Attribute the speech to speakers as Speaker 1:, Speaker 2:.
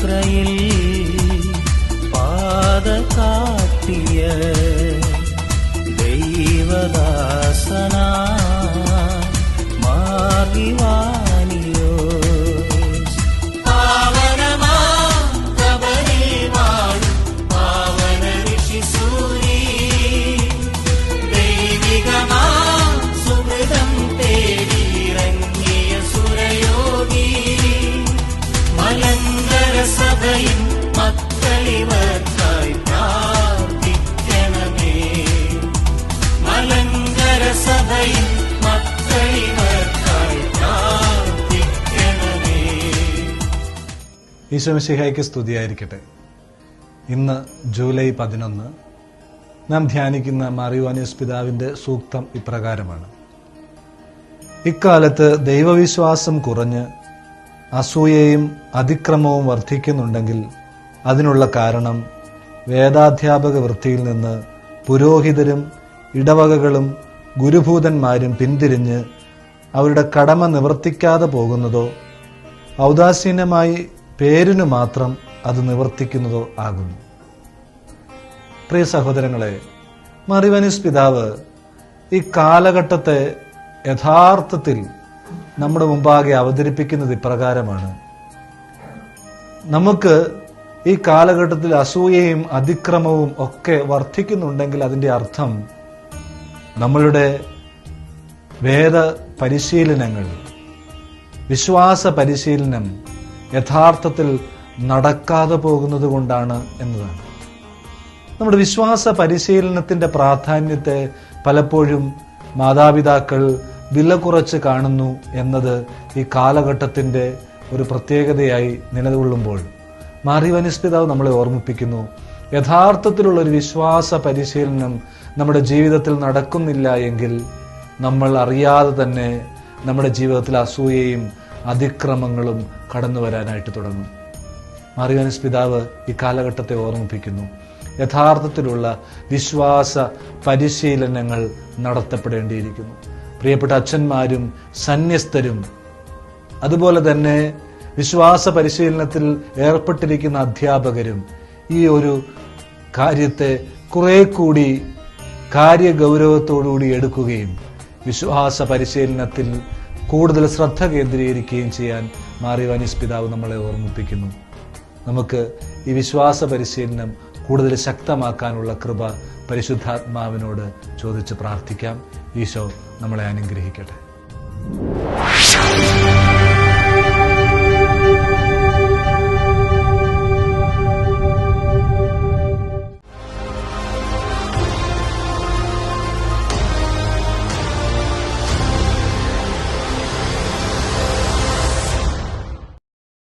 Speaker 1: யாத்திரையில் பாத காட்டிய
Speaker 2: ഈശോമിശിഹായ്ക്ക് സ്തുതിയായിരിക്കട്ടെ. ഇന്ന് ജൂലൈ പതിനൊന്ന് നാം ധ്യാനിക്കുന്ന മാറിവാനിയസ് പിതാവിന്റെ സൂക്തം ഇപ്രകാരമാണ്. ഇക്കാലത്ത് ദൈവവിശ്വാസം കുറഞ്ഞ് അസൂയയും അതിക്രമവും വർദ്ധിക്കുന്നുണ്ടെങ്കിൽ അതിനുള്ള കാരണം വേദാധ്യാപക വൃത്തിയിൽ നിന്ന് പുരോഹിതരും ഇടവകകളും ഗുരുഭൂതന്മാരും പിന്തിരിഞ്ഞ് അവരുടെ കടമ നിവർത്തിക്കാതെ പോകുന്നതോ ഔദാസീനമായി പേരിനു മാത്രം അത് നിവർത്തിക്കുന്നതോ ആകുന്നു. പ്രിയ സഹോദരങ്ങളെ മറിവനിസ് പിതാവ് ഈ കാലഘട്ടത്തെ യഥാർത്ഥത്തിൽ നമ്മുടെ മുമ്പാകെ അവതരിപ്പിക്കുന്നത് ഇപ്രകാരമാണ്. നമുക്ക് ഈ കാലഘട്ടത്തിൽ അസൂയയും അതിക്രമവും ഒക്കെ വർദ്ധിക്കുന്നുണ്ടെങ്കിൽ അതിന്റെ അർത്ഥം നമ്മളുടെ വേദ പരിശീലനങ്ങൾ വിശ്വാസ പരിശീലനം യഥാർത്ഥത്തിൽ നടക്കാതെ പോകുന്നത് കൊണ്ടാണ് എന്നതാണ്. നമ്മുടെ വിശ്വാസ പരിശീലനത്തിന്റെ പ്രാധാന്യത്തെ പലപ്പോഴും മാതാപിതാക്കൾ വില കുറച്ച് കാണുന്നു എന്നത് ഈ കാലഘട്ടത്തിന്റെ ഒരു പ്രത്യേകതയായി നിലകൊള്ളുമ്പോൾ മാറിവനിസ് പിതാവ് നമ്മളെ ഓർമ്മിപ്പിക്കുന്നു. യഥാർത്ഥത്തിലുള്ള ഒരു വിശ്വാസ പരിശീലനം നമ്മുടെ ജീവിതത്തിൽ നടക്കുന്നില്ല എങ്കിൽ നമ്മൾ അറിയാതെ തന്നെ നമ്മുടെ ജീവിതത്തിൽ അസൂയയും അതിക്രമങ്ങളും കടന്നു വരാനായിട്ട് തുടങ്ങും. മാറിവനിസ് പിതാവ് ഈ കാലഘട്ടത്തെ ഓർമ്മിപ്പിക്കുന്നു. യഥാർത്ഥത്തിലുള്ള വിശ്വാസ പരിശീലനങ്ങൾ നടത്തപ്പെടേണ്ടിയിരിക്കുന്നു. പ്രിയപ്പെട്ട അച്ഛന്മാരും സന്യസ്തരും അതുപോലെ തന്നെ വിശ്വാസ പരിശീലനത്തിൽ ഏർപ്പെട്ടിരിക്കുന്ന അധ്യാപകരും ഈ ഒരു കാര്യത്തെ കുറെ കൂടി കാര്യഗൗരവത്തോടുകൂടി എടുക്കുകയും വിശ്വാസ പരിശീലനത്തിൽ കൂടുതൽ ശ്രദ്ധ കേന്ദ്രീകരിക്കുകയും ചെയ്യാൻ മാറിവാനിസ് പിതാവ് നമ്മളെ ഓർമ്മിപ്പിക്കുന്നു. നമുക്ക് ഈ വിശ്വാസ പരിശീലനം കൂടുതൽ ശക്തമാക്കാനുള്ള കൃപ പരിശുദ്ധാത്മാവിനോട് ചോദിച്ച് പ്രാർത്ഥിക്കാം. ഈശോ നമ്മളെ അനുഗ്രഹിക്കട്ടെ.